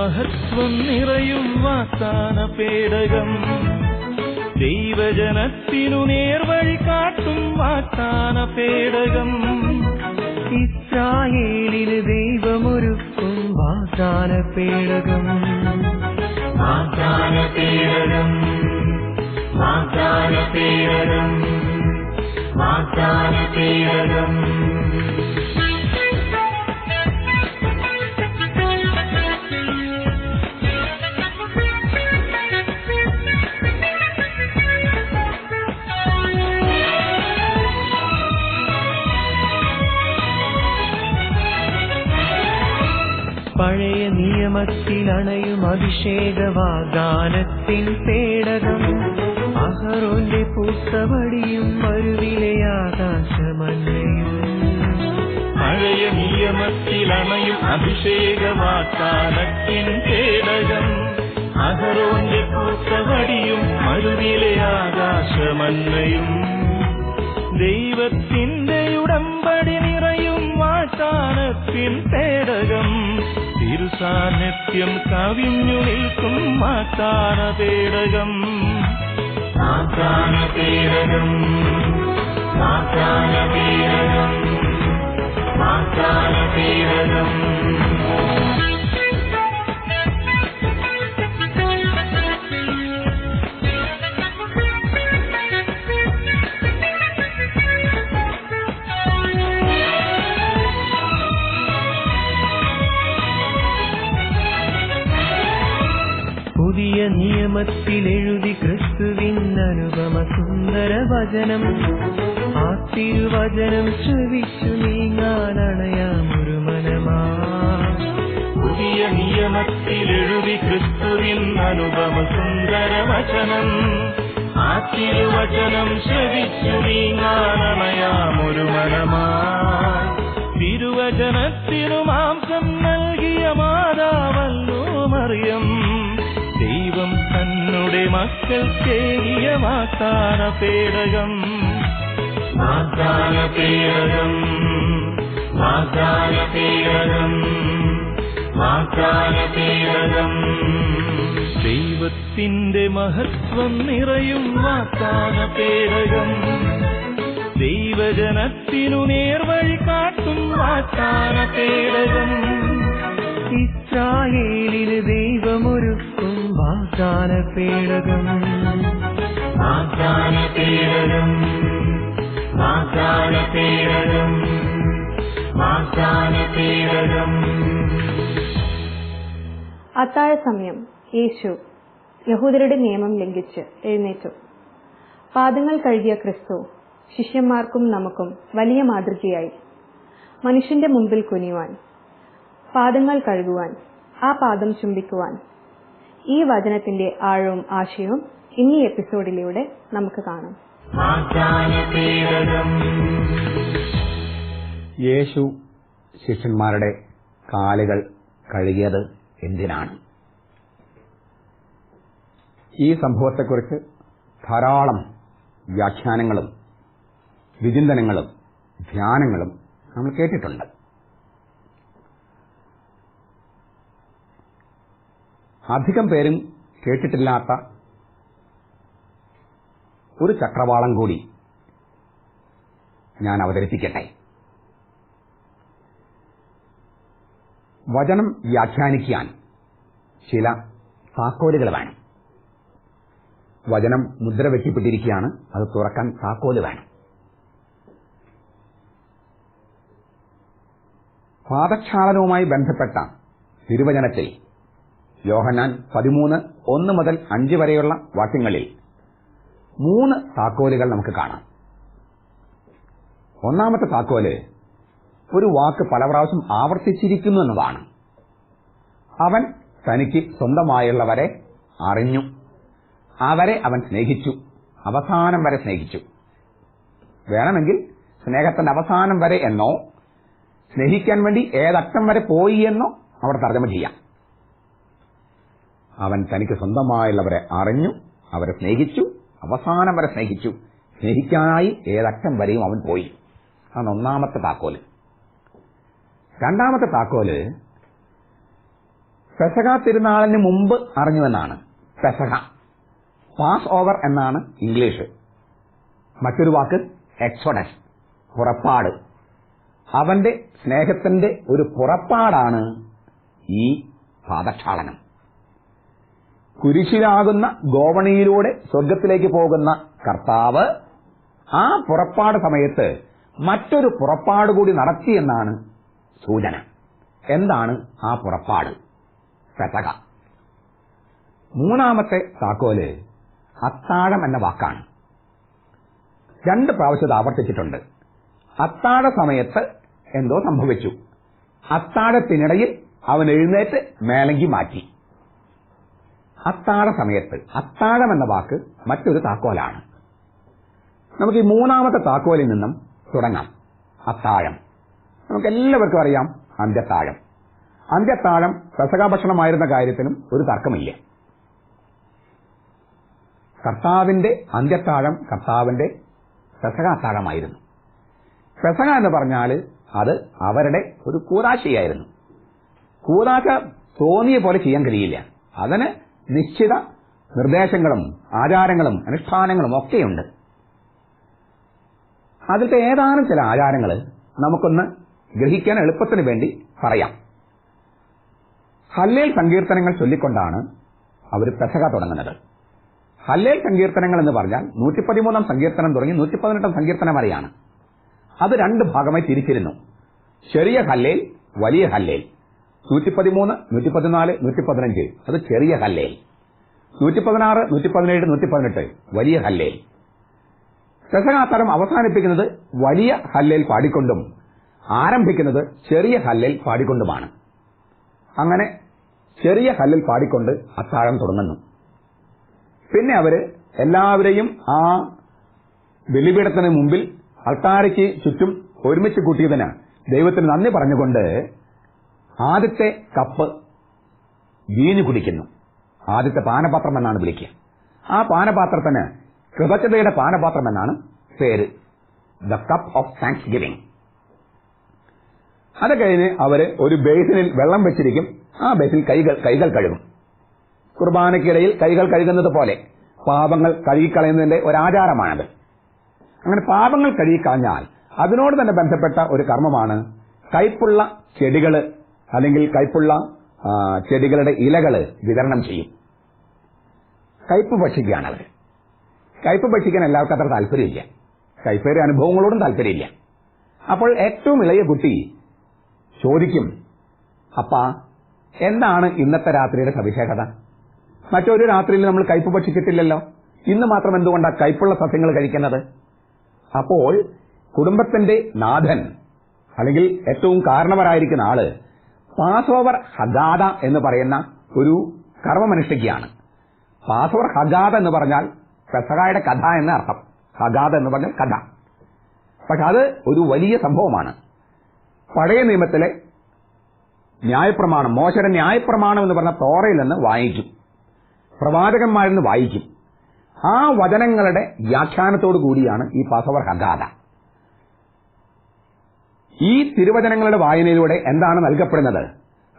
മഹത്വം നിറയും പേടകം. ദൈവജനത്തിനു നേർവഴി കാട്ടും വാഗ്ദാന പേടകം. ഇസ്രായേലിന് ദൈവമൊരുക്കും വാഗ്ദാന പേടകം. വാഗ്ദാന പേടകം. വാഗ്ദാന പേടകം. വാഗ്ദാന പേടകം. നിയമത്തിൽ അഭിഷേക പേടകം. അഹറോന്റെ പൂത്തവടിയും മരുവിലെ ആകാശമല്ലയും പഴയ നിയമത്തിലണയും അഭിഷേക പേടകം. അഹറോന്റെ പൂത്തവടിയും മരുവിലെ ആകാശമല്ലയും ദൈവത്തിന്റെ ഉടമ്പടി നിറയും വാഗ്ദാനത്തിൻ പേടകം. തിരുസാന്നിധ്യം കവിഞ്ഞു നിൽക്കും മാത്താന പേടകം മാത്താന പേടകം മാത്താന പേടകം മാത്താന പേടകം എഴുതി ക്രിസ്തുവിൻ അനുപമ സുന്ദര വചനം. ആ തിരുവചനം ശ്രവിച്ചു നീങ്ങാൻ അണയാമൊരു മനമാ. പുതിയ നിയമത്തിലെഴുതി ക്രിസ്തുവിൻ അനുപമ സുന്ദര വചനം. ആ തിരുവചനം ശ്രവിച്ചു നീങ്ങാനമയാമൊരു മനമാ. തിരുവചനത്തിനു മാംസം നൽകിയ മാതാവല്ലോ മറിയം. ദൈവം തന്നുടെ മക്കൾ കേകിയ വാഗ്ദാന പേടകം. വാഗ്ദാന പേടകം. വാഗ്ദാന പേടകം. വാഗ്ദാന പേടകം. ദൈവത്തിന്റെ മഹത്വം നിറയും വാഗ്ദാന പേടകം. ദൈവജനത്തിനു നേർവഴി കാട്ടും വാഗ്ദാന പേടകം. ഇസ്രായേലിന് ദൈവമൊരുക്കും വാഗ്ദാന പീഡകം വാഗ്ദാന പീഡകം വാഗ്ദാന പീഡകം വാഗ്ദാന പീഡകം അത്താഴ സമയം. യേശു യഹൂദരുടെ നിയമം ലംഘിച്ച് എഴുന്നേറ്റു. പാദങ്ങൾ കഴുകിയ ക്രിസ്തു ശിഷ്യന്മാർക്കും നമുക്കും വലിയ മാതൃകയായി. മനുഷ്യന്റെ മുമ്പിൽ കുനിയുവാൻ പാദങ്ങൾ കഴുകുവാൻ ആ പാദം ചുംബിക്കുവാൻ ഈ വചനത്തിന്റെ ആഴവും ആശയവും ഇന്നീ എപ്പിസോഡിലൂടെ നമുക്ക് കാണാം. യേശു ശിഷ്യന്മാരുടെ കാലുകൾ കഴുകിയത് എന്തിനാണ്? ഈ സംഭവത്തെക്കുറിച്ച് ധാരാളം വ്യാഖ്യാനങ്ങളും വിചിന്തനങ്ങളും ധ്യാനങ്ങളും നമ്മൾ കേട്ടിട്ടുണ്ട്. അധികം പേരും കേട്ടിട്ടില്ലാത്ത ഒരു ചക്രവാളം കൂടി ഞാൻ അവതരിപ്പിക്കട്ടെ. വചനം വ്യാഖ്യാനിക്കാൻ ചില താക്കോലുകൾ വേണം. വചനം മുദ്ര വെട്ടിപ്പെട്ടിരിക്കുകയാണ് അത് തുറക്കാൻ താക്കോൽ വേണം. പാദക്ഷാളനവുമായി ബന്ധപ്പെട്ട തിരുവചനത്തിൽ യോഹന്നാൻ പതിമൂന്ന് ഒന്ന് മുതൽ അഞ്ച് വരെയുള്ള വാക്യങ്ങളിൽ മൂന്ന് താക്കോലുകൾ നമുക്ക് കാണാം. ഒന്നാമത്തെ താക്കോൽ ഒരു വാക്ക് പല പ്രാവശ്യം ആവർത്തിച്ചിരിക്കുന്നു എന്നതാണ്. അവൻ തനിക്ക് സ്വന്തമായുള്ളവരെ അറിഞ്ഞു. അവരെ അവൻ സ്നേഹിച്ചു. അവസാനം വരെ സ്നേഹിച്ചു. വേണമെങ്കിൽ സ്നേഹത്തിന്റെ അവസാനം വരെ എന്നോ സ്നേഹിക്കാൻ വേണ്ടി ഏതറ്റം വരെ പോയി എന്നോ അവിടെ തർജമ ചെയ്യാം. അവൻ തനിക്ക് സ്വന്തമായുള്ളവരെ അറിഞ്ഞു അവരെ സ്നേഹിച്ചു അവസാനം വരെ സ്നേഹിച്ചു. സ്നേഹിക്കാനായി ഏതറ്റം വരെയും അവൻ പോയി. അതാണ് ഒന്നാമത്തെ താക്കോൽ. രണ്ടാമത്തെ താക്കോൽ പെസക തിരുനാളിന് മുമ്പ് അറിഞ്ഞുവെന്നാണ്. പെസക പാസ് ഓവർ എന്നാണ് ഇംഗ്ലീഷ്. മറ്റൊരു വാക്ക് എക്സോഡസ് പുറപ്പാട്. അവന്റെ സ്നേഹത്തിന്റെ ഒരു പുറപ്പാടാണ് ഈ പാദക്ഷാളനം. കുരിശിലാകുന്ന ഗോവണിയിലൂടെ സ്വർഗത്തിലേക്ക് പോകുന്ന കർത്താവ് ആ പുറപ്പാട് സമയത്ത് മറ്റൊരു പുറപ്പാട് കൂടി നടത്തി എന്നാണ് സൂചന. എന്താണ് ആ പുറപ്പാട്? പെട്ടക മൂന്നാമത്തെ താക്കോൽ അത്താഴം എന്ന വാക്കാണ്. രണ്ട് പ്രാവശ്യം ആവർത്തിച്ചിട്ടുണ്ട്. അത്താഴ സമയത്ത് എന്തോ സംഭവിച്ചു. അത്താഴത്തിനിടയിൽ അവൻ എഴുന്നേറ്റ് മേലങ്കി മാറ്റി. അത്താഴ സമയത്ത് അത്താഴം എന്ന വാക്ക് മറ്റൊരു താക്കോലാണ്. നമുക്ക് ഈ മൂന്നാമത്തെ താക്കോലിൽ നിന്നും തുടങ്ങാം. അത്താഴം. നമുക്ക് എല്ലാവർക്കും അറിയാം അന്ത്യത്താഴം. അന്ത്യത്താഴം പെസക ഭക്ഷണമായിരുന്ന കാര്യത്തിനും ഒരു തർക്കമില്ല. കർത്താവിന്റെ അന്ത്യത്താഴം കർത്താവിന്റെ പെസക അത്താഴമായിരുന്നു പെസക എന്ന് പറഞ്ഞാൽ അത് അവരുടെ ഒരു കൂതാശയായിരുന്നു. കൂതാശ തോന്നിയ പോലെ ചെയ്യാൻ കഴിയില്ല. അതിന് നിശ്ചിത നിർദ്ദേശങ്ങളും ആചാരങ്ങളും അനുഷ്ഠാനങ്ങളും ഒക്കെയുണ്ട്. അതിലത്തെ ഏതാനും ചില ആചാരങ്ങൾ നമുക്കൊന്ന് ഗ്രഹിക്കാൻ എളുപ്പത്തിന് വേണ്ടി പറയാം. ഹല്ലേൽ സങ്കീർത്തനങ്ങൾ ചൊല്ലിക്കൊണ്ടാണ് അവർ പെസക തുടങ്ങുന്നത്. ഹല്ലേൽ സങ്കീർത്തനങ്ങൾ എന്ന് പറഞ്ഞാൽ നൂറ്റി പതിമൂന്നാം സങ്കീർത്തനം തുടങ്ങി നൂറ്റി പതിനെട്ടാം സങ്കീർത്തനം വരെയാണ്. അത് രണ്ട് ഭാഗമായി തിരിച്ചിരുന്നു. ചെറിയ ഹല്ലേൽ വലിയ ഹല്ലേൽ. നൂറ്റി പതിമൂന്ന് നൂറ്റി പതിനാല് നൂറ്റി പതിനഞ്ച് അത് ചെറിയ ഹല്ലേൽ പതിനേഴ് നൂറ്റി പതിനെട്ട് വലിയ ഹല്ലേൽ രസകാത്തരം അവസാനിപ്പിക്കുന്നത് വലിയ ഹല്ലേൽ പാടിക്കൊണ്ടും ആരംഭിക്കുന്നത് ചെറിയ ഹല്ലേൽ പാടിക്കൊണ്ടുമാണ്. അങ്ങനെ ചെറിയ ഹല്ലിൽ പാടിക്കൊണ്ട് അത്താഴം തുടങ്ങുന്നു. പിന്നെ അവർ എല്ലാവരെയും ആ ബലിപീഠത്തിന് മുമ്പിൽ അൾത്താരയ്ക്ക് ചുറ്റും ഒരുമിച്ച് കൂട്ടിയതിന് ദൈവത്തിന് നന്ദി പറഞ്ഞുകൊണ്ട് ആദ്യത്തെ കപ്പ് വീഞ്ഞു കുടിക്കുന്നു. ആദ്യത്തെ പാനപാത്രം എന്നാണ് വിളിക്കുക. ആ പാനപാത്രത്തിന് കൃതജ്ഞതയുടെ പാനപാത്രം എന്നാണ് പേര്. The cup of thanksgiving അത് കഴിഞ്ഞ് അവർ ഒരു ബേസിനിൽ വെള്ളം വെച്ചിരിക്കും. ആ ബേസിൽ കൈകൾ കൈകൾ കഴുകും. കുർബാനയ്ക്കിടയിൽ കൈകൾ കഴുകുന്നത് പോലെ പാപങ്ങൾ കഴുകിക്കളയുന്നതിന്റെ ഒരാചാരമാണത്. അങ്ങനെ പാപങ്ങൾ കഴുകിക്കളഞ്ഞാൽ അതിനോട് തന്നെ ബന്ധപ്പെട്ട ഒരു കർമ്മമാണ് കൈപ്പുള്ള ചെടികൾ അല്ലെങ്കിൽ കൈപ്പുള്ള ചെടികളുടെ ഇലകൾ വിതരണം ചെയ്യും. കയ്പ് ഭക്ഷിക്കുകയാണ് അവർ. കയ്പ് ഭക്ഷിക്കാൻ എല്ലാവർക്കും അത്ര താല്പര്യമില്ല. കയ്പേരെ അനുഭവങ്ങളോടും താല്പര്യമില്ല. അപ്പോൾ ഏറ്റവും ഇളയ കുട്ടി ചോദിക്കും അപ്പ എന്താണ് ഇന്നത്തെ രാത്രിയുടെ സവിശേഷത? മറ്റൊരു രാത്രിയിൽ നമ്മൾ കയ്പ് ഭക്ഷിച്ചിട്ടില്ലല്ലോ. ഇന്ന് മാത്രം എന്തുകൊണ്ടാണ് കയ്പുള്ള സസ്യങ്ങൾ കഴിക്കുന്നത്? അപ്പോൾ കുടുംബത്തിന്റെ നാഥൻ അല്ലെങ്കിൽ ഏറ്റവും കാരണവരായിരിക്കുന്ന ആൾ പാസ് ഓവർ ഹഗാദ എന്ന് പറയുന്ന ഒരു കർമ്മമനുഷ്ഠിക്കുകയാണ്. പാസ് ഓവർ ഹഗാദ എന്ന് പറഞ്ഞാൽ പെസഹായുടെ കഥ എന്ന അർത്ഥം. ഹഗാദ എന്ന് പറഞ്ഞാൽ കഥ. പക്ഷെ അത് ഒരു വലിയ സംഭവമാണ്. പഴയ നിയമത്തിലെ ന്യായപ്രമാണം മോശയുടെ ന്യായപ്രമാണം എന്ന് പറഞ്ഞ തോറയിൽ നിന്ന് വായിക്കും. പ്രവാചകന്മാരിൽ നിന്ന് വായിക്കും. ആ വചനങ്ങളുടെ വ്യാഖ്യാനത്തോടു കൂടിയാണ് ഈ പാസവർ ഹഗാദ. ഈ തിരുവചനങ്ങളുടെ വായനയിലൂടെ എന്താണ് നൽകപ്പെടുന്നത്?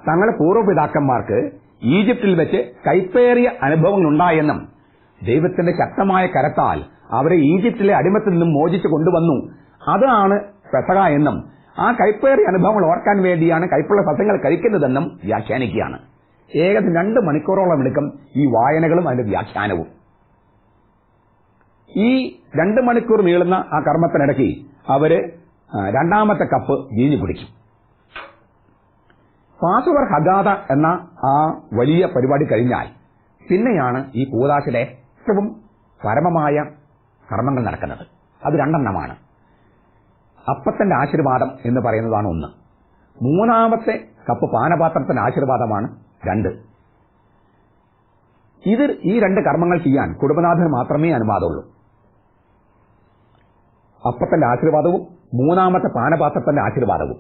തങ്ങളുടെ പൂർവപിതാക്കന്മാർക്ക് ഈജിപ്തിൽ വെച്ച് കൈപ്പേറിയ അനുഭവങ്ങൾ ഉണ്ടായെന്നും ദൈവത്തിന്റെ ശക്തമായ കരത്താൽ അവരെ ഈജിപ്തിലെ അടിമത്തിൽ നിന്നും മോചിച്ചു കൊണ്ടുവന്നു. അതാണ് പെസക എന്നും ആ കൈപ്പേറിയ അനുഭവങ്ങൾ ഓർക്കാൻ വേണ്ടിയാണ് കൈപ്പുള്ള സസ്യങ്ങൾ കഴിക്കുന്നതെന്നും വ്യാഖ്യാനിക്കുകയാണ്. ഏകദേശം രണ്ട് മണിക്കൂറോളം എടുക്കും ഈ വായനകളും അതിന്റെ വ്യാഖ്യാനവും. ഈ രണ്ട് മണിക്കൂർ നീളുന്ന ആ കർമ്മത്തിനിടയ്ക്ക് അവർ രണ്ടാമത്തെ കപ്പ് വീഞ്ഞു കുടിക്കും പാസുവർ ഹഗാദ എന്ന ആ വലിയ പരിപാടി കഴിഞ്ഞാൽ പിന്നെയാണ് ഈ കൂതാശിലെ ഏറ്റവും പരമമായ കർമ്മങ്ങൾ നടക്കുന്നത്. അത് രണ്ടെണ്ണമാണ്. അപ്പത്തിന്റെ ആശീർവാദം എന്ന് പറയുന്നതാണ് ഒന്ന്. മൂന്നാമത്തെ കപ്പ് പാനപാത്രത്തിന്റെ ആശീർവാദമാണ് രണ്ട്. ഇത് ഈ രണ്ട് കർമ്മങ്ങൾ ചെയ്യാൻ കുടുംബനാഥന് മാത്രമേ അനുവാദമുള്ളൂ. അപ്പത്തിന്റെ ആശീർവാദവും മൂന്നാമത്തെ പാനപാത്രത്തിന്റെ ആശീർവാദവും.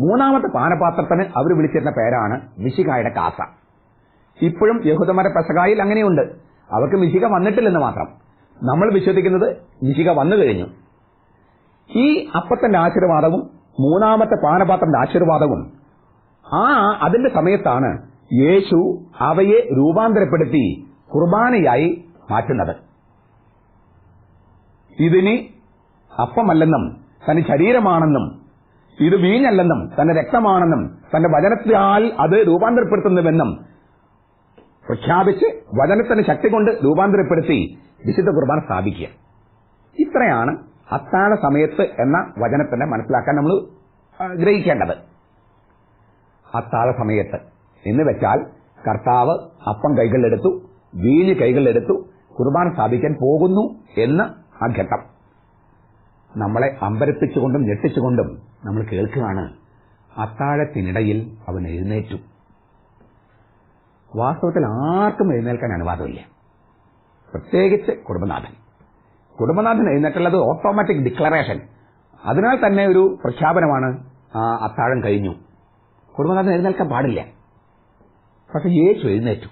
മൂന്നാമത്തെ പാനപാത്രത്തിന് അവർ വിളിച്ചിരുന്ന പേരാണ് മിശികായുടെ കാസ. ഇപ്പോഴും യഹൂദന്മാരുടെ പെസകായിൽ അങ്ങനെയുണ്ട്. അവർക്ക് മിശിക വന്നിട്ടില്ലെന്ന് മാത്രം. നമ്മൾ വിശ്വസിക്കുന്നത് മിശിക വന്നു കഴിഞ്ഞു. ഈ അപ്പത്തിന്റെ ആശീർവാദവും മൂന്നാമത്തെ പാനപാത്രന്റെ ആശീർവാദവും ആ അതിന്റെ സമയത്താണ് യേശു അവയെ രൂപാന്തരപ്പെടുത്തി കുർബാനയായി മാറ്റുന്നത്. ഇതിന് അപ്പമല്ലെന്നും തന്റെ ശരീരമാണെന്നും ഇത് വീഞ്ഞല്ലെന്നും തന്റെ രക്തമാണെന്നും തന്റെ വചനത്താൽ അത് രൂപാന്തരപ്പെടുത്തുന്നുവെന്നും പ്രഖ്യാപിച്ച് വചനത്തിന്റെ ശക്തി കൊണ്ട് രൂപാന്തരപ്പെടുത്തി വിശുദ്ധ കുർബാന സ്ഥാപിക്കുക. ഇത്രയാണ് അത്താഴ സമയത്ത് എന്ന വചനത്തിനെ മനസ്സിലാക്കാൻ നമ്മൾ ഗ്രഹിക്കേണ്ടത്. അത്താഴ സമയത്ത് എന്ന് വെച്ചാൽ കർത്താവ് അപ്പം കൈകളിലെടുത്തു വീഞ്ഞ് കൈകളിലെടുത്തു കുർബാന സ്ഥാപിക്കാൻ പോകുന്നു എന്ന് ആ ഘട്ടം നമ്മളെ അമ്പരപ്പിച്ചുകൊണ്ടും ഞെട്ടിച്ചുകൊണ്ടും നമ്മൾ കേൾക്കുകയാണ്. അത്താഴത്തിനിടയിൽ അവൻ എഴുന്നേറ്റു. വാസ്തവത്തിൽ ആർക്കും എഴുന്നേൽക്കാൻ അനുവാദമില്ല. പ്രത്യേകിച്ച് കുടുംബനാഥൻ. കുടുംബനാഥൻ എഴുന്നേറ്റുള്ളത് ഓട്ടോമാറ്റിക് ഡിക്ലറേഷൻ അതിനാൽ തന്നെ ഒരു പ്രഖ്യാപനമാണ് ആ അത്താഴം കഴിഞ്ഞു. കുടുംബനാഥൻ എഴുന്നേൽക്കാൻ പാടില്ല. പക്ഷെ യേശു എഴുന്നേറ്റു.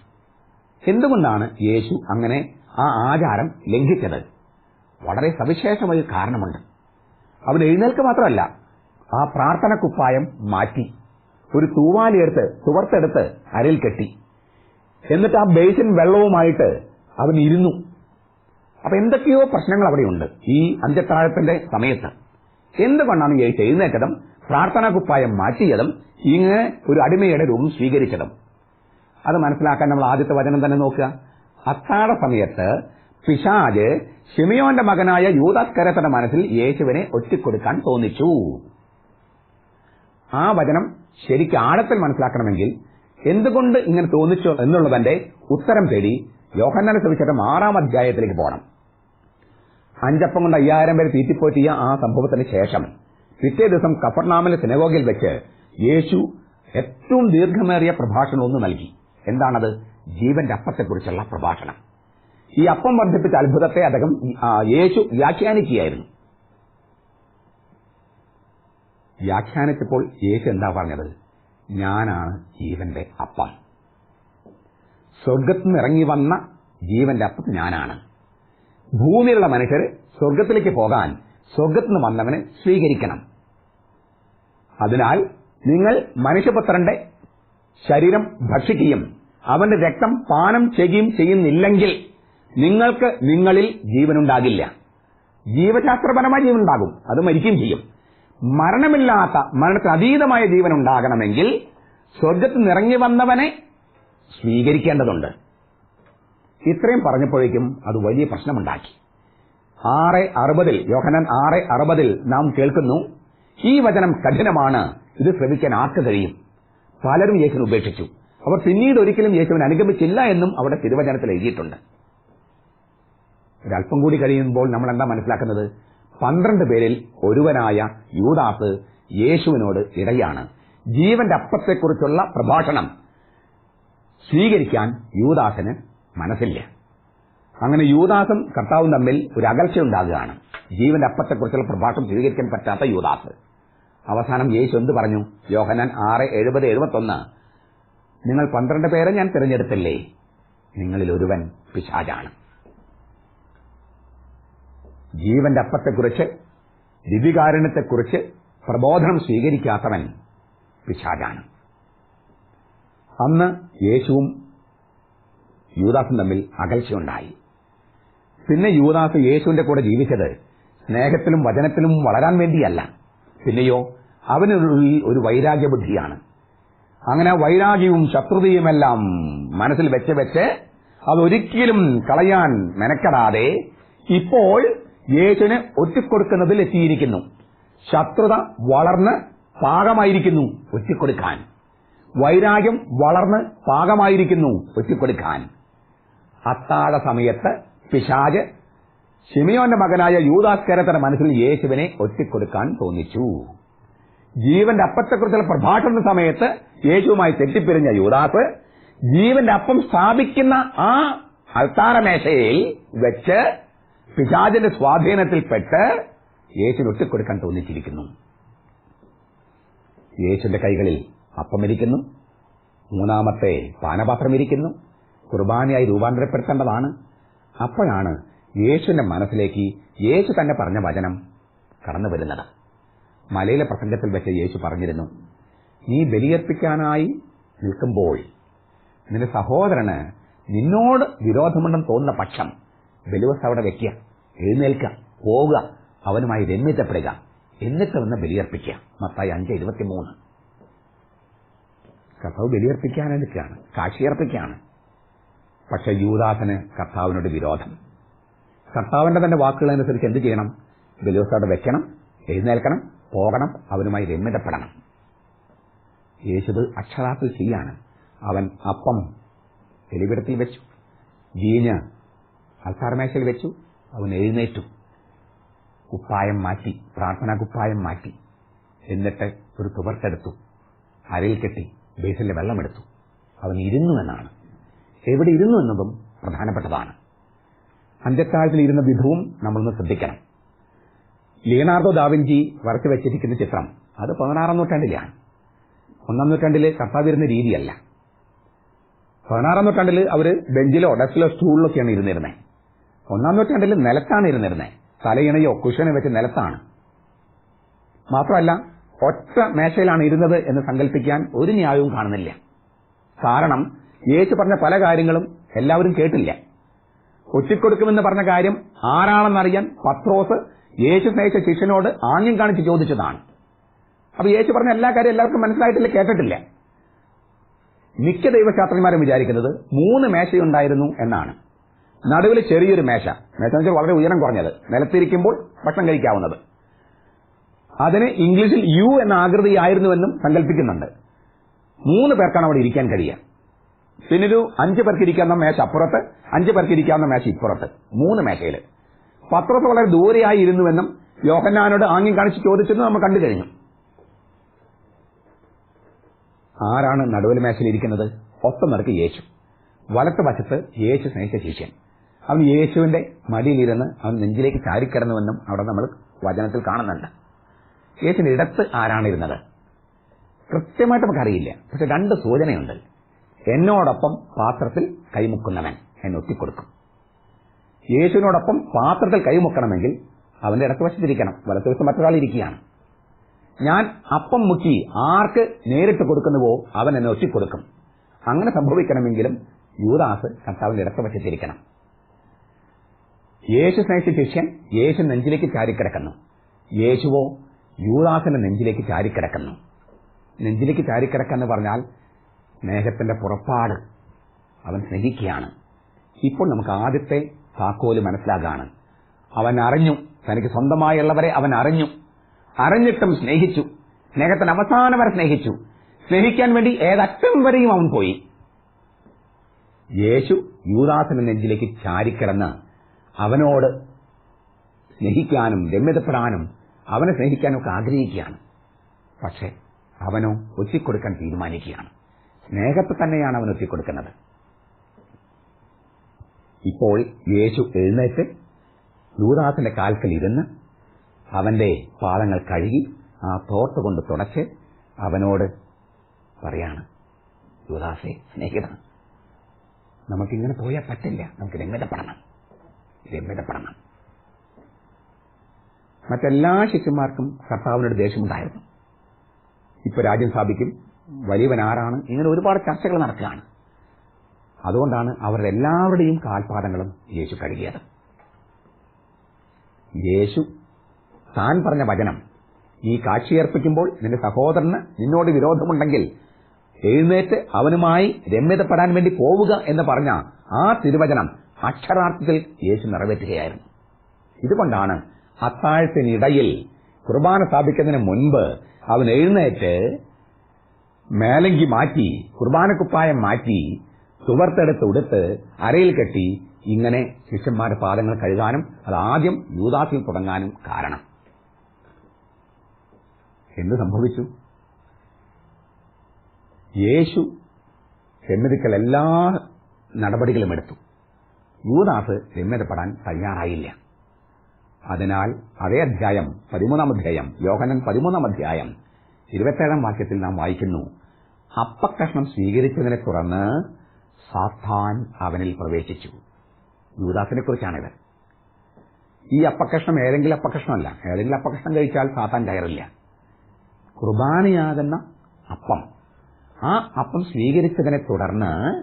എന്തുകൊണ്ടാണ് യേശു അങ്ങനെ ആ ആചാരം ലംഘിച്ചത്? വളരെ സവിശേഷമായ കാരണമുണ്ട്. അവൻ എഴുന്നേൽക്ക് മാത്രമല്ല ആ പ്രാർത്ഥന കുപ്പായം മാറ്റി. ഒരു തൂവാലിയെടുത്ത് തുവർത്തെടുത്ത് അരയിൽ കെട്ടി. എന്നിട്ട് ആ ബേസിൻ വെള്ളവുമായിട്ട് അവൻ ഇരുന്നു. അപ്പൊ എന്തൊക്കെയോ പ്രശ്നങ്ങൾ അവിടെയുണ്ട് ഈ അന്ത്യത്താഴത്തിന്റെ സമയത്ത്. എന്തുകൊണ്ടാണ് യേശു എഴുന്നേറ്റതും പ്രാർത്ഥനാ കുപ്പായം മാറ്റിയതും ഇങ്ങനെ ഒരു അടിമയുടെ രൂപം സ്വീകരിച്ചതും? അത് മനസ്സിലാക്കാൻ നമ്മൾ ആദ്യത്തെ വചനം തന്നെ നോക്കുക. അത്താഴ സമയത്ത് പിശാജ് ഷിമിയോന്റെ മകനായ യൂതാസ്കരത്തിന്റെ മനസ്സിൽ യേശുവിനെ ഒറ്റിക്കൊടുക്കാൻ തോന്നിച്ചു. ആ വചനം ശരിക്ക് ആഴത്തിൽ മനസ്സിലാക്കണമെങ്കിൽ എന്തുകൊണ്ട് ഇങ്ങനെ തോന്നിച്ചു എന്നുള്ളതന്റെ ഉത്തരം തേടി യോഹന്നാന സുവിശേഷം ആറാം അധ്യായത്തിലേക്ക് പോകണം അഞ്ചപ്പം കൊണ്ട് അയ്യായിരം പേര് തീറ്റിപ്പോറ്റിയ ആ സംഭവത്തിന് ശേഷം പിറ്റേ ദിവസം കഫർനാമിലെ സിനഗോഗിൽ വെച്ച് യേശു ഏറ്റവും ദീർഘമേറിയ പ്രഭാഷണം ഒന്ന് നൽകി. എന്താണത്? ജീവന്റെ അപ്പത്തെക്കുറിച്ചുള്ള പ്രഭാഷണം. ഈ അപ്പം വർദ്ധിപ്പിച്ച അത്ഭുതത്തെ അദ്ദേഹം യേശു വ്യാഖ്യാനിക്കുകയായിരുന്നു. വ്യാഖ്യാനിച്ചപ്പോൾ യേശു എന്താ പറഞ്ഞത്? ഞാനാണ് ജീവന്റെ അപ്പം. സ്വർഗത്തിൽ നിന്ന് ഇറങ്ങി വന്ന ജീവന്റെ അപ്പം ഞാനാണ്. ഭൂമിയിലുള്ള മനുഷ്യർ സ്വർഗത്തിലേക്ക് പോകാൻ സ്വർഗത്തിൽ നിന്ന് വന്നവനെ സ്വീകരിക്കണം. അതിനാൽ നിങ്ങൾ മനുഷ്യപുത്രന്റെ ശരീരം ഭക്ഷിക്കുകയും അവന്റെ രക്തം പാനം ചെയ്യുകയും ചെയ്യുന്നില്ലെങ്കിൽ നിങ്ങൾക്ക് നിങ്ങളിൽ ജീവനുണ്ടാകില്ല. ജീവശാസ്ത്രപരമായ ജീവനുണ്ടാകും. അത് മരിക്കുകയും ചെയ്യും. മരണമില്ലാത്ത മരണത്തിന് അതീതമായ ജീവൻ ഉണ്ടാകണമെങ്കിൽ സ്വർഗത്തിൽ നിറങ്ങി വന്നവനെ സ്വീകരിക്കേണ്ടതുണ്ട്. ഇത്രയും പറഞ്ഞപ്പോഴേക്കും അത് വലിയ പ്രശ്നമുണ്ടാക്കി. ആറ് അറുപതിൽ യോഹനൻ ആറ് അറുപതിൽ നാം കേൾക്കുന്നു ഈ വചനം കഠിനമാണ് ഇത് ശ്രമിക്കാൻ ആർക്ക് കഴിയും? പലരും യേശുവിനെ ഉപേക്ഷിച്ചു. അവർ പിന്നീട് ഒരിക്കലും യേശുവിനെ അനുഗമിച്ചില്ല എന്നും അവിടെ തിരുവചനത്തിൽ എഴുതിയിട്ടുണ്ട്. ഒരല്പം കൂടി കഴിയുമ്പോൾ നമ്മൾ എന്താ മനസ്സിലാക്കുന്നത്? പന്ത്രണ്ട് പേരിൽ ഒരുവനായ യൂദാസ് യേശുവിനോട് ഇടയാണ്. ജീവന്റെ അപ്പത്തെക്കുറിച്ചുള്ള പ്രഭാഷണം സ്വീകരിക്കാൻ യൂദാസിന് മനസ്സില്ല. അങ്ങനെ യൂദാസും കർത്താവും തമ്മിൽ ഒരു അകൽച്ച ഉണ്ടാകുകയാണ്. ജീവന്റെ അപ്പത്തെക്കുറിച്ചുള്ള പ്രഭാഷണം സ്വീകരിക്കാൻ പറ്റാത്ത യൂദാസ്. അവസാനം യേശു എന്ത് പറഞ്ഞു? യോഹനാൻ ആറ് എഴുപത് എഴുപത്തൊന്ന്. നിങ്ങൾ പന്ത്രണ്ട് പേരെ ഞാൻ തിരഞ്ഞെടുത്തില്ലേ? നിങ്ങളിൽ ഒരുവൻ പിശാചാണ്. ജീവന്റെ അപ്പത്തെക്കുറിച്ച് ദിവ്യകാരണത്തെക്കുറിച്ച് പ്രബോധനം സ്വീകരിക്കാത്തവൻ പിശാചാണ്. അന്ന് യേശുവും യൂദാസും തമ്മിൽ അകൽച്ചയുണ്ടായി. പിന്നെ യൂദാസ് യേശുവിന്റെ കൂടെ ജീവിച്ചത് സ്നേഹത്തിലും വചനത്തിലും വളരാൻ വേണ്ടിയല്ല. പിന്നെയോ അവനുള്ളിൽ ഒരു വൈരാഗ്യ ബുദ്ധിയാണ് അങ്ങനെ വൈരാഗ്യവും ശത്രുതയുമെല്ലാം മനസ്സിൽ വെച്ച് വെച്ച് അതൊരിക്കലും കളയാൻ മെനക്കെടാതെ ഇപ്പോൾ യേശുവിന് ഒറ്റിക്കൊടുക്കുന്നതിൽ എത്തിയിരിക്കുന്നു. ശത്രുത വളർന്ന് പാകമായിരിക്കുന്നു ഒറ്റിക്കൊടുക്കാൻ. വൈരാഗ്യം വളർന്ന് പാകമായിരിക്കുന്നു ഒറ്റിക്കൊടുക്കാൻ. അത്താഴ സമയത്ത് പിശാജ് ഷിമിയോന്റെ മകനായ യൂതാസ്കരത്തിന്റെ മനസ്സിൽ യേശുവിനെ ഒറ്റിക്കൊടുക്കാൻ തോന്നിച്ചു. ജീവന്റെ അപ്പത്തെക്കുറിച്ചുള്ള പ്രഭാഷണ സമയത്ത് യേശുവുമായി തെറ്റിപ്പിരിഞ്ഞ യൂദാസ് ജീവന്റെ അപ്പം സ്ഥാപിക്കുന്ന ആ അൾത്താരമേശയിൽ വെച്ച് പിശാചിന്റെ സ്വാധീനത്തിൽപ്പെട്ട് യേശുവിന് ഒറ്റിക്കൊടുക്കാൻ തോന്നിച്ചിരിക്കുന്നു. യേശുവിന്റെ കൈകളിൽ അപ്പമിരിക്കുന്നു മൂന്നാമത്തെ പാനപാത്രം ഇരിക്കുന്നു. കുർബാനയായി രൂപാന്തരപ്പെടുത്തേണ്ടതാണ്. അപ്പോഴാണ് യേശുവിന്റെ മനസ്സിലേക്ക് യേശു തന്നെ പറഞ്ഞ വചനം കടന്നു വരുന്നത്. മലയിലെ പ്രസംഗത്തിൽ വെച്ച് യേശു പറഞ്ഞിരുന്നു നീ ബലിയർപ്പിക്കാനായി നിൽക്കുമ്പോൾ നിന്റെ സഹോദരന് നിന്നോട് വിരോധമുണ്ടെന്ന് തോന്നുന്ന പക്ഷം ബലിവസ് അവിടെ വെക്കുക. എഴുന്നേൽക്കുക പോവുക അവനുമായി രമ്യതപ്പെടുക. എന്നിട്ട് വന്ന് ബലിയർപ്പിക്കുക. മത്തായി അഞ്ച് ഇരുപത്തിമൂന്ന്. കർത്താവ് ബലിയർപ്പിക്കാനെടുക്കുകയാണ് കാശിയർപ്പിക്കുകയാണ് പക്ഷെ യൂദാസന് കർത്താവിനോട് വിരോധം. കർത്താവിന്റെ തന്നെ വാക്കുകളനുസരിച്ച് എന്ത് ചെയ്യണം? ബലിയോസോടെ വെക്കണം എഴുന്നേൽക്കണം പോകണം അവനുമായി രമ്യതപ്പെടണം. യേശുത് അക്ഷരാർത്ഥത്തിൽ ചെയ്യാണ്. അവൻ അപ്പം എലിപിടത്തിൽ വെച്ചു വീഞ്ഞ് അൽത്താർമേശയിൽ വെച്ചു അവൻ എഴുന്നേറ്റു. കുപ്പായം മാറ്റി പ്രാർത്ഥനാ കുപ്പായം മാറ്റി. എന്നിട്ട് ഒരു തുവർക്കെടുത്തു. അരയിൽ കെട്ടി ബേസിലെ വെള്ളമെടുത്തു. അവൻ ഇരുന്നു എന്നാണ്. എവിടെ ഇരുന്നു എന്നതും പ്രധാനപ്പെട്ടതാണ്. അന്ത്യത്താഴത്തിൽ ഇരുന്ന വിധവും നമ്മളൊന്ന് ശ്രദ്ധിക്കണം. ലിയനാർഡോ ദാവിൻജി വരച്ചു വെച്ചിരിക്കുന്ന ചിത്രം. അത് പതിനാറാം നൂറ്റാണ്ടിലാണ്. ഒന്നാം നൂറ്റാണ്ടിലെ കർത്താവിരുന്ന രീതിയല്ല. പതിനാറാം നൂറ്റാണ്ടിൽ അവർ ബെഞ്ചിലോ ഡെസ്കിലോ സ്റ്റൂളിലൊക്കെയാണ് ഇരുന്നിരുന്നത് ഒന്നാം നൂറ്റാണ്ടിൽ നിലത്താണ് ഇരുന്നിരുന്നത് തലയിണയോ കുഷനോ വെച്ച് നിലത്താണ്. മാത്രമല്ല ഒറ്റ മേശയിലാണ് ഇരുന്നത് എന്ന് സങ്കല്പിക്കാൻ ഒരു ന്യായവും കാണുന്നില്ല. കാരണം യേശു പറഞ്ഞ പല കാര്യങ്ങളും എല്ലാവരും കേട്ടില്ല. ഒറ്റിക്കൊടുക്കുമെന്ന് പറഞ്ഞ കാര്യം ആരാണെന്നറിയാൻ പത്രോസ് യേശു സ്നേഹിച്ച ശിഷ്യനോട് ആംഗ്യം കാണിച്ച് ചോദിച്ചതാണ്. അപ്പൊ യേശു പറഞ്ഞ എല്ലാ കാര്യം എല്ലാവർക്കും മനസ്സിലായിട്ടില്ല കേട്ടിട്ടില്ല. മിക്ക ദൈവശാസ്ത്രന്മാരും വിചാരിക്കുന്നത് മൂന്ന് മേശയുണ്ടായിരുന്നു എന്നാണ്. നടുവിൽ ചെറിയൊരു മേശ. മേശ എന്ന് വെച്ചാൽ വളരെ ഉയരം കുറഞ്ഞത്. നിലത്തിരിക്കുമ്പോൾ ഭക്ഷണം കഴിക്കാവുന്നത്. അതിന് ഇംഗ്ലീഷിൽ യു എന്ന ആകൃതിയായിരുന്നുവെന്നും സങ്കല്പിക്കുന്നുണ്ട് മൂന്ന് പേർക്കാണ് അവിടെ ഇരിക്കാൻ കഴിയുക. പിന്നൊരു അഞ്ച് പേർക്ക് ഇരിക്കാവുന്ന മേശ അപ്പുറത്ത് അഞ്ച് പേർക്ക് ഇരിക്കാവുന്ന മേശ ഇപ്പുറത്ത്. മൂന്ന് മേശയിൽ പത്രത്ത് വളരെ ദൂരെയായി ഇരുന്നുവെന്നും യോഹന്നാനോട് ആംഗ്യം കാണിച്ച് ചോദിച്ചെന്ന് നമ്മൾ കണ്ടു കഴിഞ്ഞു. ആരാണ് നടുവൽ മേശയിൽ ഇരിക്കുന്നത്? ഒത്തം നിറക്ക് യേശു. വലത്ത് വശത്ത് യേശു സ്നേഹിച്ച ശിഷ്യൻ. അവൻ യേശുവിന്റെ മടിയിലിരുന്ന് അവൻ നെഞ്ചിലേക്ക് ചാരിക്കിടന്നുവെന്നും അവിടെ നമ്മൾ വചനത്തിൽ കാണുന്നുണ്ട്. യേശുവിന്റെ ഇടത്ത് ആരാണ് ഇരുന്നത് കൃത്യമായിട്ട് നമുക്കറിയില്ല. പക്ഷെ രണ്ട് സൂചനയുണ്ട്. എന്നോടൊപ്പം പാത്രത്തിൽ കൈമുക്കുന്നവൻ എന്നെ കൊടുക്കും യേശുവിനോടൊപ്പം പാത്രത്തിൽ കൈമുക്കണമെങ്കിൽ അവന്റെ ഇടത്ത് വശത്തിരിക്കണം. വലത്തുവശത്ത് മറ്റൊരാൾ ഇരിക്കുകയാണ്. ഞാൻ അപ്പം മുക്കി ആർക്ക് നേരിട്ട് കൊടുക്കുന്നുവോ അവൻ എന്നെ ഒറ്റിക്കൊടുക്കും. അങ്ങനെ സംഭവിക്കണമെങ്കിലും യൂദാസ് കർത്താവിന്റെ ഇടത്തുവശത്തിരിക്കണം യേശു സ്നേഹിച്ച ശിഷ്യൻ യേശു നെഞ്ചിലേക്ക് ചാരിക്കിടക്കുന്നു. യേശുവോ യൂദാസിന്റെ നെഞ്ചിലേക്ക് ചാരിക്കിടക്കുന്നു. നെഞ്ചിലേക്ക് ചാരിക്കിടക്കെന്ന് പറഞ്ഞാൽ സ്നേഹത്തിന്റെ പുറപ്പാട്. അവൻ സ്നേഹിക്കുകയാണ്. ഇപ്പോൾ നമുക്ക് ആദ്യത്തെ താക്കോൽ മനസ്സിലാകാണ്. അവൻ അറിഞ്ഞു. തനിക്ക് സ്വന്തമായുള്ളവരെ അവൻ അറിഞ്ഞു. അറിഞ്ഞിട്ടും സ്നേഹിച്ചു. സ്നേഹത്തിന് അവസാനം വരെ സ്നേഹിച്ചു. സ്നേഹിക്കാൻ വേണ്ടി ഏതറ്റം വരെയും അവൻ പോയി. യേശു യൂദാസിന്റെ നെഞ്ചിലേക്ക് ചാരിക്കിടന്ന് അവനോട് സ്നേഹിക്കാനും രമ്യതപ്പെടാനും അവനെ സ്നേഹിക്കാനും ഒക്കെ ആഗ്രഹിക്കുകയാണ്. പക്ഷെ അവനോ ഒറ്റിക്കൊടുക്കാൻ തീരുമാനിക്കുകയാണ്. സ്നേഹത്തെ തന്നെയാണ് അവൻ ഒറ്റിക്കൊടുക്കുന്നത്. ഇപ്പോൾ യേശു എഴുന്നേറ്റ് യൂദാസിന്റെ കാൽക്കൽ ഇരുന്ന് അവന്റെ പാദങ്ങൾ കഴുകി ആ തോർത്ത് കൊണ്ട് തുടച്ച് അവനോട് പറയാണ് യൂദാസെ സ്നേഹിത നമുക്കിങ്ങനെ പോയാൽ പറ്റില്ല നമുക്ക് രമ്യതപ്പെടണം. രമ്യതപ്പെടണം മറ്റെല്ലാ ശിഷ്യന്മാർക്കും കർത്താവിനോട് ദേഷ്യമുണ്ടായിരുന്നു. ഇപ്പൊ രാജ്യം സ്ഥാപിക്കും. വലിയവൻ ആരാണ്? ഇങ്ങനെ ഒരുപാട് ചർച്ചകൾ നടക്കുകയാണ്. അതുകൊണ്ടാണ് അവരുടെ എല്ലാവരുടെയും കാൽപാദങ്ങളും യേശു കഴുകിയത്. യേശു താൻ പറഞ്ഞ വചനം ഈ കാഴ്ചയർപ്പിക്കുമ്പോൾ നിന്റെ സഹോദരന് നിന്നോട് വിരോധമുണ്ടെങ്കിൽ എഴുന്നേറ്റ് അവനുമായി രമ്യതപ്പെടാൻ വേണ്ടി പോവുക എന്ന് പറഞ്ഞ ആ തിരുവചനം അക്ഷരാർത്ഥത്തിൽ യേശു നിറവേറ്റുകയായിരുന്നു. ഇതുകൊണ്ടാണ് അത്താഴത്തിനിടയിൽ കുർബാന സ്ഥാപിക്കുന്നതിന് മുൻപ് അവൻ എഴുന്നേറ്റ് മേലങ്കി മാറ്റി കുർബാനക്കുപ്പായം മാറ്റി ചുവർത്തെടുത്ത് ഉടുത്ത് അരയിൽ കെട്ടി ഇങ്ങനെ ശിഷ്യന്മാരുടെ പാദങ്ങൾ കഴുകാനും അത് ആദ്യം യൂദാസിൽ തുടങ്ങാനും കാരണം. എന്ത് സംഭവിച്ചു? യേശു രമ്യതയ്ക്കൽ എല്ലാ നടപടികളും എടുത്തു. യൂദാസ് രമ്യതപ്പെടാൻ തയ്യാറായില്ല. അതിനാൽ അതേ അധ്യായം പതിമൂന്നാം അധ്യായം യോഹനൻ പതിമൂന്നാം അധ്യായം ഇരുപത്തേഴാം വാക്യത്തിൽ നാം വായിക്കുന്നു അപ്പക്കഷ്ണം സ്വീകരിച്ചതിനെ തുടർന്ന് സാത്താൻ അവനിൽ പ്രവേശിച്ചു. യൂദാസിനെ കുറിച്ചാണിത്. ഈ അപ്പക്കഷ്ണം ഏതെങ്കിലും അപ്പക്കഷ്ണമല്ല. ഏതെങ്കിലും അപ്പക്കഷ്ണം കഴിച്ചാൽ സാത്താൻ കയറില്ല. കുർബാനയാകുന്ന അപ്പം. ആ അപ്പം സ്വീകരിച്ചതിനെ തുടർന്ന്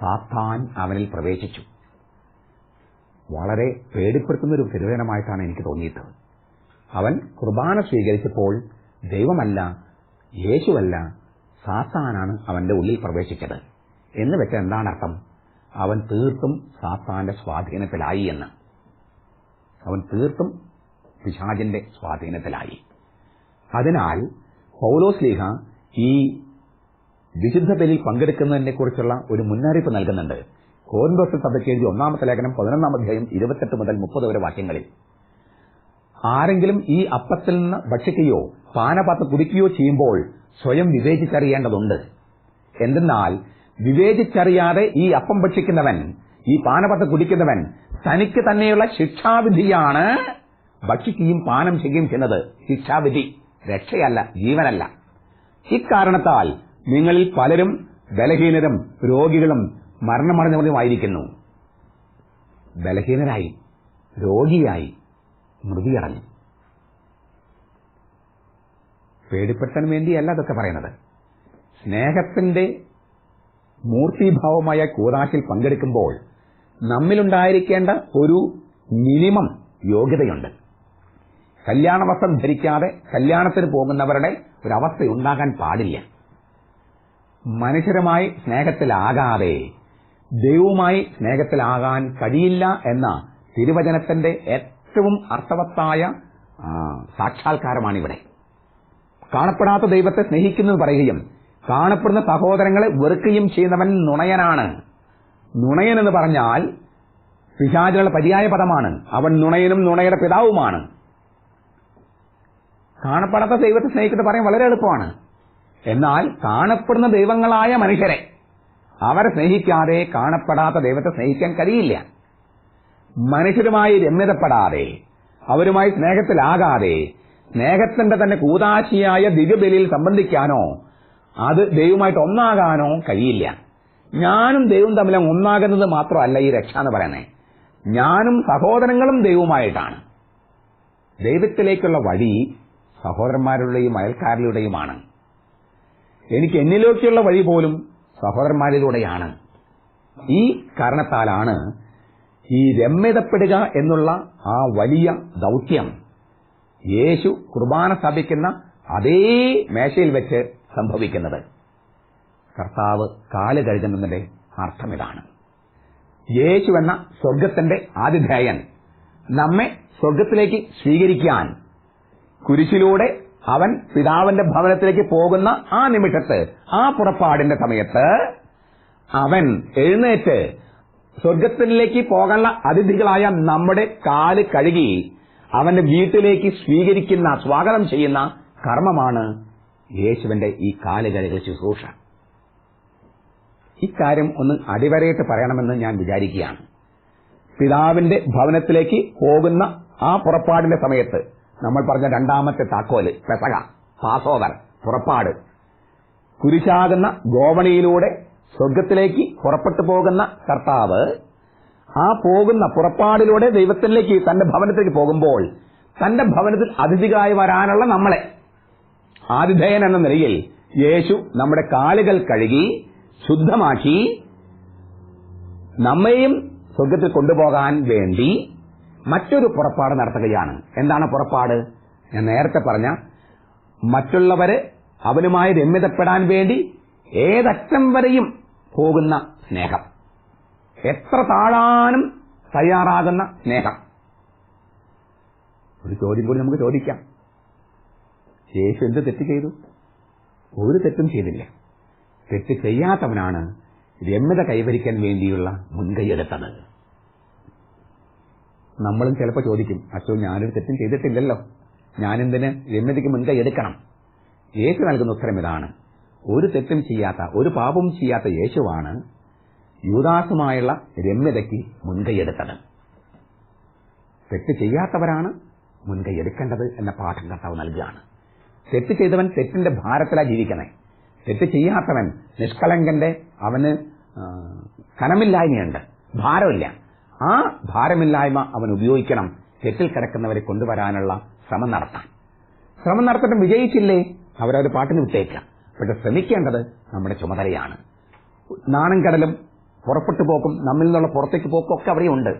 സാത്താൻ അവനിൽ പ്രവേശിച്ചു. വളരെ പേടിപ്പെടുത്തുന്ന ഒരു തിരുവേനമായിട്ടാണ് എനിക്ക് തോന്നിയത് അവൻ കുർബാന സ്വീകരിച്ചപ്പോൾ ദൈവമല്ല യേശുവല്ല സാത്താനാണ് അവന്റെ ഉള്ളിൽ പ്രവേശിച്ചത്. എന്ന് വെച്ചാൽ എന്താണ് അർത്ഥം? അവൻ തീർത്തും സാത്താന്റെ സ്വാധീനത്തിലായി എന്ന്. അവൻ തീർത്തും പിശാചിന്റെ സ്വാധീനത്തിലായി. അതിനാൽ പൗലോസ് ലീഹ ഈ വിശുദ്ധ ബലിയിൽ പങ്കെടുക്കുന്നതിനെ കുറിച്ചുള്ള ഒരു മുന്നറിയിപ്പ് നൽകുന്നുണ്ട്. കോൺഗ്രസ് സഭയ്ക്ക് ഒന്നാമത്തെ ലേഖനം പതിനൊന്നാം അധ്യായം ഇരുപത്തെട്ട് മുതൽ മുപ്പത് വരെ വാക്യങ്ങളിൽ. ആരെങ്കിലും ഈ അപ്പത്തിൽ നിന്ന് ഭക്ഷിക്കുകയോ പാനപാത്രം കുടിക്കുകയോ ചെയ്യുമ്പോൾ സ്വയം വിവേചിച്ചറിയേണ്ടതുണ്ട്. എന്തെന്നാൽ വിവേചിച്ചറിയാതെ ഈ അപ്പം ഭക്ഷിക്കുന്നവൻ ഈ പാനപാത്രം കുടിക്കുന്നവൻ തനിക്ക് തന്നെയുള്ള ശിക്ഷാവിധിയാണ് ഭക്ഷിക്കുകയും പാനം ചെയ്യുകയും ചെയ്യുന്നത്. ശിക്ഷാവിധി രക്ഷയല്ല ജീവനല്ല. ഇക്കാരണത്താൽ നിങ്ങളിൽ പലരും ബലഹീനരും രോഗികളും മരണമടഞ്ഞവരുമായിരിക്കുന്നു. ബലഹീനരായി രോഗിയായി മൃതിയടഞ്ഞു. പേടിപ്പെടുത്താൻ വേണ്ടിയല്ല അതൊക്കെ പറയുന്നത്. സ്നേഹത്തിന്റെ മൂർത്തിഭാവമായ കൂതാശിൽ പങ്കെടുക്കുമ്പോൾ നമ്മിലുണ്ടായിരിക്കേണ്ട ഒരു മിനിമം യോഗ്യതയുണ്ട്. കല്യാണ വസ്ത്രം ധരിക്കാതെ കല്യാണത്തിന് പോകുന്നവരുടെ ഒരവസ്ഥ ഉണ്ടാകാൻ പാടില്ല. മനുഷ്യരുമായി സ്നേഹത്തിലാകാതെ ദൈവവുമായി സ്നേഹത്തിലാകാൻ കഴിയില്ല എന്ന തിരുവചനത്തിന്റെ ഏറ്റവും അർത്ഥവത്തായ സാക്ഷാത്കാരമാണിവിടെ. കാണപ്പെടാത്ത ദൈവത്തെ സ്നേഹിക്കുന്നു പറയുകയും കാണപ്പെടുന്ന സഹോദരങ്ങളെ വെറുക്കുകയും ചെയ്യുന്നവൻ നുണയനാണ്. നുണയൻ എന്ന് പറഞ്ഞാൽ പിശാചുള്ള പര്യായ പദമാണ്. അവൻ നുണയനും നുണയുടെ പിതാവുമാണ്. കാണപ്പെടാത്ത ദൈവത്തെ സ്നേഹിക്കുന്നത് പറയാൻ വളരെ എളുപ്പമാണ്. എന്നാൽ കാണപ്പെടുന്ന ദൈവങ്ങളായ മനുഷ്യരെ അവരെ സ്നേഹിക്കാതെ കാണപ്പെടാത്ത ദൈവത്തെ സ്നേഹിക്കാൻ കഴിയില്ല. മനുഷ്യരുമായി രമ്യതപ്പെടാതെ അവരുമായി സ്നേഹത്തിലാകാതെ സ്നേഹത്തിന്റെ തന്നെ കൂതാശിയായ ദിവ്യബലിയിൽ സംബന്ധിക്കാനോ അത് ദൈവമായിട്ട് ഒന്നാകാനോ കഴിയില്ല. ഞാനും ദൈവം തമ്മിൽ ഒന്നാകുന്നത് മാത്രമല്ല ഈ രക്ഷ എന്ന് പറയുന്നത്. ഞാനും സഹോദരങ്ങളും ദൈവമായിട്ടാണ് ദൈവത്തിലേക്കുള്ള വഴി സഹോദരന്മാരുടെയും അയൽക്കാരിലൂടെയുമാണ് എനിക്ക് എന്നിലേക്കുള്ള വഴി പോലും സഹോദരന്മാരിലൂടെയാണ്. ഈ കാരണത്താലാണ് ഈ രമ്യതപ്പെടുക എന്നുള്ള ആ വലിയ ദൗത്യം യേശു കുർബാന സ്ഥാപിക്കുന്ന അതേ മേശയിൽ വെച്ച് സംഭവിക്കുന്നത്. കർത്താവ് കാൽ കഴുകുന്നതിന്റെ അർത്ഥം ഇതാണ് യേശു എന്ന സ്വർഗത്തിന്റെ ആതിഥേയൻ നമ്മെ സ്വർഗത്തിലേക്ക് സ്വീകരിക്കാൻ കുരിശിലൂടെ അവൻ പിതാവിന്റെ ഭവനത്തിലേക്ക് പോകുന്ന ആ നിമിഷത്ത് ആ പുറപ്പാടിന്റെ സമയത്ത് അവൻ എഴുന്നേറ്റ് സ്വർഗത്തിലേക്ക് പോകാനുള്ള അതിഥികളായ നമ്മുടെ കാൽ കഴുകി അവന്റെ വീട്ടിലേക്ക് സ്വീകരിക്കുന്ന സ്വാഗതം ചെയ്യുന്ന കർമ്മമാണ് യേശുവിന്റെ ഈ കാൽ കഴുകൽ ശുശ്രൂഷ ഇക്കാര്യം ഒന്ന് അടിവരയിട്ട് പറയണമെന്ന് ഞാൻ വിചാരിക്കുകയാണ്. പിതാവിന്റെ ഭവനത്തിലേക്ക് പോകുന്ന ആ പുറപ്പാടിന്റെ സമയത്ത് നമ്മൾ പറഞ്ഞ രണ്ടാമത്തെ താക്കോൽ പെസക പാസോവർ പുറപ്പാട്. കുരിശാകുന്ന ഗോവണിയിലൂടെ സ്വർഗത്തിലേക്ക് പുറപ്പെട്ടു പോകുന്ന കർത്താവ് ആ പോകുന്ന പുറപ്പാടിലൂടെ ദൈവത്തിലേക്ക് തന്റെ ഭവനത്തിലേക്ക് പോകുമ്പോൾ തന്റെ ഭവനത്തിൽ അതിഥികളായി വരാനുള്ള നമ്മളെ. ആതിഥേയൻ എന്ന നിലയിൽ യേശു നമ്മുടെ കാലുകൾ കഴുകി ശുദ്ധമാക്കി നമ്മയും സ്വർഗത്തിൽ കൊണ്ടുപോകാൻ വേണ്ടി മറ്റൊരു പുറപ്പാട് നടത്തുകയാണ്. എന്താണ് പുറപ്പാട്? ഞാൻ നേരത്തെ പറഞ്ഞ മറ്റുള്ളവരെ അവനുമായി രമ്യതപ്പെടാൻ വേണ്ടി ഏതറ്റം വരെയും പോകുന്ന സ്നേഹം. എത്ര താഴാനും തയ്യാറാകുന്ന സ്നേഹം. ഒരു ചോദ്യം കൂടി നമുക്ക് ചോദിക്കാം. യേശു എന്ത് തെറ്റ് ചെയ്തു? ഒരു തെറ്റും ചെയ്തില്ല. തെറ്റ് ചെയ്യാത്തവനാണ് രമ്യത കൈവരിക്കാൻ വേണ്ടിയുള്ള മുൻകൈയെടുത്തത് നമ്മളും ചിലപ്പോൾ ചോദിക്കും അച്ഛോ ഞാനൊരു തെറ്റും ചെയ്തിട്ടില്ലല്ലോ. ഞാനെന്തിന് രമ്യതയ്ക്ക് മുൻകൈ എടുക്കണം? യേശു നൽകുന്ന ഉത്തരം ഇതാണ്. ഒരു തെറ്റും ചെയ്യാത്ത ഒരു പാപവും ചെയ്യാത്ത യേശുവാണ് യൂദാസുമായുള്ള രമ്യതയ്ക്ക് മുൻകൈയെടുത്തത് തെറ്റ് ചെയ്യാത്തവരാണ് മുൻകൈ എടുക്കേണ്ടത് എന്ന പാഠം കർത്താവ് നൽകുകയാണ്. തെറ്റ് ചെയ്തവൻ തെറ്റിന്റെ ഭാരത്തിലാണ് ജീവിക്കണേ തെറ്റ് ചെയ്യാത്തവൻ നിഷ്കളങ്കന്റെ അവന് കനമില്ലായ്മയുണ്ട് ഭാരമില്ല. ആ ഭാരമില്ലായ്മ അവൻ ഉപയോഗിക്കണം. തെറ്റിൽ കിടക്കുന്നവരെ കൊണ്ടുവരാനുള്ള ശ്രമം നടത്താൻ ശ്രമം നടത്തിട്ടും വിജയിച്ചില്ലേ? അവരവർ പാട്ടിന് വിട്ടേക്കാം. പക്ഷെ ശ്രമിക്കേണ്ടത് നമ്മുടെ ചുമതലയാണ്. നാണം കടലും പുറപ്പെട്ടു പോക്കും നമ്മിൽ നിന്നുള്ള പുറത്തേക്ക് പോക്കും ഒക്കെ അവിടെയുണ്ട്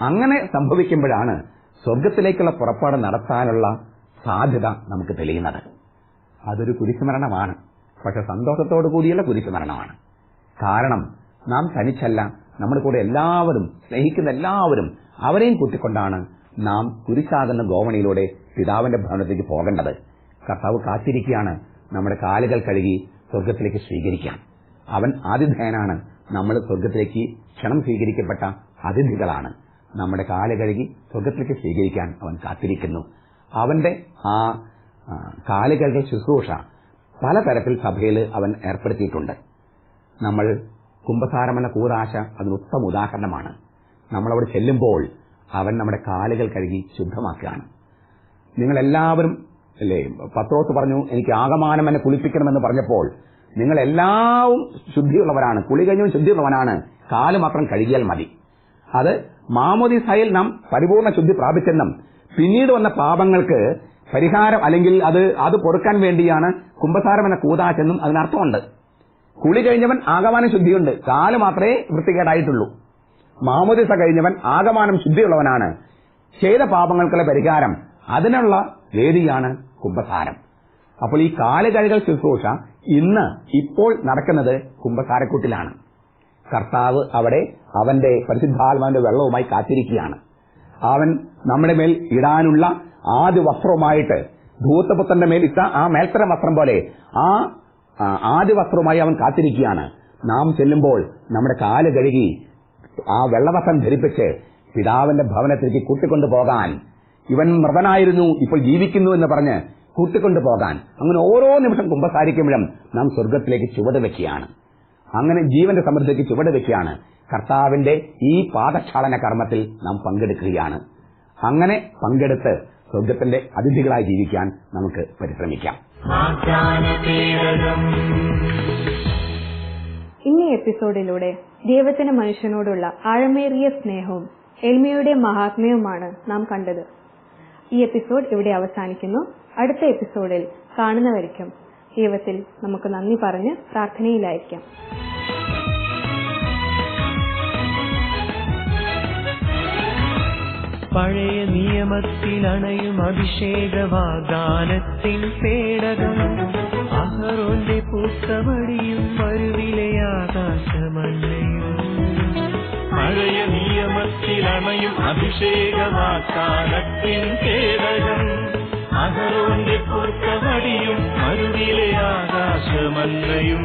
അങ്ങനെ സംഭവിക്കുമ്പോഴാണ് സ്വർഗത്തിലേക്കുള്ള പുറപ്പാട് നടത്താനുള്ള സാധ്യത നമുക്ക് തെളിയുന്നത്. അതൊരു കുരിശുമരണമാണ്. പക്ഷെ സന്തോഷത്തോടു കൂടിയുള്ള കുരിശുമരണമാണ്. കാരണം നാം തനിച്ചല്ല നമ്മുടെ കൂടെ എല്ലാവരും സ്നേഹിക്കുന്ന എല്ലാവരും അവരെയും കൂട്ടിക്കൊണ്ടാണ് നാം കുരിശാകുന്ന ഗോവണിയിലൂടെ പിതാവിന്റെ ഭവനത്തിലേക്ക് പോകേണ്ടത്. കർത്താവ് കാത്തിരിക്കുകയാണ്. നമ്മുടെ കാലുകൾ കഴുകി സ്വർഗത്തിലേക്ക് സ്വീകരിക്കാൻ. അവൻ ആതിഥേയനാണ്. നമ്മൾ സ്വർഗത്തിലേക്ക് ക്ഷണം സ്വീകരിക്കപ്പെട്ട അതിഥികളാണ്. നമ്മുടെ കാൽ കഴുകി സ്വർഗത്തിലേക്ക് സ്വീകരിക്കാൻ അവൻ കാത്തിരിക്കുന്നു. അവന്റെ ആ കാലുകളുടെ ശുശ്രൂഷ പലതരത്തിൽ സഭയിൽ അവൻ ഏർപ്പെടുത്തിയിട്ടുണ്ട്. നമ്മൾ കുംഭസാരമെന്ന കൂതാശ അതിന് ഉത്തമ ഉദാഹരണമാണ്. നമ്മളവിടെ ചെല്ലുമ്പോൾ അവൻ നമ്മുടെ കാലുകൾ കഴുകി ശുദ്ധമാക്കുകയാണ്. നിങ്ങളെല്ലാവരും അല്ലേ പത്രോസ് പറഞ്ഞു എനിക്ക് ആകമാനം എന്നെ കുളിപ്പിക്കണമെന്ന് പറഞ്ഞപ്പോൾ നിങ്ങൾ എല്ലാവും ശുദ്ധിയുള്ളവരാണ് കുളി കഴിഞ്ഞും ശുദ്ധിയുള്ളവനാണ്. കാൽ മാത്രം കഴുകിയാൽ മതി. അത് മാമോദിസയിൽ നാം പരിപൂർണ ശുദ്ധി പ്രാപിച്ചെന്നും പിന്നീട് വന്ന പാപങ്ങൾക്ക് പരിഹാരം അല്ലെങ്കിൽ അത് അത് പൊറുക്കാൻ വേണ്ടിയാണ് കുംഭസാരം എന്ന കൂതാശെന്നും അതിനർത്ഥമുണ്ട്. കുളി കഴിഞ്ഞവൻ ആകമാനം ശുദ്ധിയുണ്ട്. കാൽ മാത്രമേ വൃത്തികേടായിട്ടുള്ളൂ. മാമോദിസ കഴിഞ്ഞവൻ ആകമാനം ശുദ്ധിയുള്ളവനാണ്. ചെയ്ത പാപങ്ങൾക്കുള്ള പരിഹാരം അതിനുള്ള വേദിയാണ് കുംഭസാരം. അപ്പോൾ ഈ കാൽ കഴുകൽ ശുശ്രൂഷ ഇന്ന് ഇപ്പോൾ നടക്കുന്നത് കുംഭസാരക്കൂട്ടിലാണ്. കർത്താവ് അവിടെ അവന്റെ പരിശുദ്ധാത്മാവിന്റെ വെള്ളവുമായി കാത്തിരിക്കുകയാണ്. അവൻ നമ്മുടെ മേൽ ഇടാനുള്ള ആദ്യ വസ്ത്രവുമായിട്ട് ധൂത്തപുത്രന്റെ മേൽ ഇട്ട ആ മേൽത്തരം വസ്ത്രം പോലെ ആ ആ, ആദ്യ വസ്ത്രവുമായി അവൻ കാത്തിരിക്കുകയാണ്. നാം ചെല്ലുമ്പോൾ നമ്മുടെ കാൽ കഴുകി ആ വെള്ളവസ്ത്രം ധരിപ്പിച്ച് പിതാവിന്റെ ഭവനത്തിലേക്ക് കൂട്ടിക്കൊണ്ടു പോകാൻ. ഇവൻ മൃതനായിരുന്നു ഇപ്പോൾ ജീവിക്കുന്നു എന്ന് പറഞ്ഞ് കൂട്ടിക്കൊണ്ടു പോകാൻ. അങ്ങനെ ഓരോ നിമിഷം കുമ്പസാരിക്കുമ്പോഴും നാം സ്വർഗത്തിലേക്ക് ചുവട് വെക്കുകയാണ്. അങ്ങനെ ജീവന്റെ സമൃദ്ധിക്ക് ചുവട് വെക്കുകയാണ്. കർത്താവിന്റെ ഈ പാദക്ഷാളന കർമ്മത്തിൽ നാം പങ്കെടുക്കുകയാണ്. അങ്ങനെ പങ്കെടുത്ത് സ്വർഗത്തിന്റെ അതിഥികളായി ജീവിക്കാൻ നമുക്ക് പരിശ്രമിക്കാം. ഇന്നീ എപ്പിസോഡിലൂടെ ദൈവത്തിന് മനുഷ്യനോടുള്ള ആഴമേറിയ സ്നേഹവും എൽമയുടെ മഹാത്മ്യവുമാണ് നാം കണ്ടത്. ഈ എപ്പിസോഡ് ഇവിടെ അവസാനിക്കുന്നു. അടുത്ത എപ്പിസോഡിൽ കാണുന്നവരിക്കും ദൈവത്തിൽ നമുക്ക് നന്ദി പറഞ്ഞ് പ്രാർത്ഥനയിലായിരിക്കാം. പഴയ നിയമത്തിലണയും അഭിഷേക വാഗ്ദാനത്തിൻ പേടകം. അഹറോന്റെ പൂത്തമടിയും മരുവിലെ ആകാശമല്ലയും പഴയ നിയമത്തിലണയും അഭിഷേകവാക്കാലത്തിൻ പേടകം. അഹറോന്റെ പൂത്തമടിയും മരുവിലെ ആകാശമല്ലയും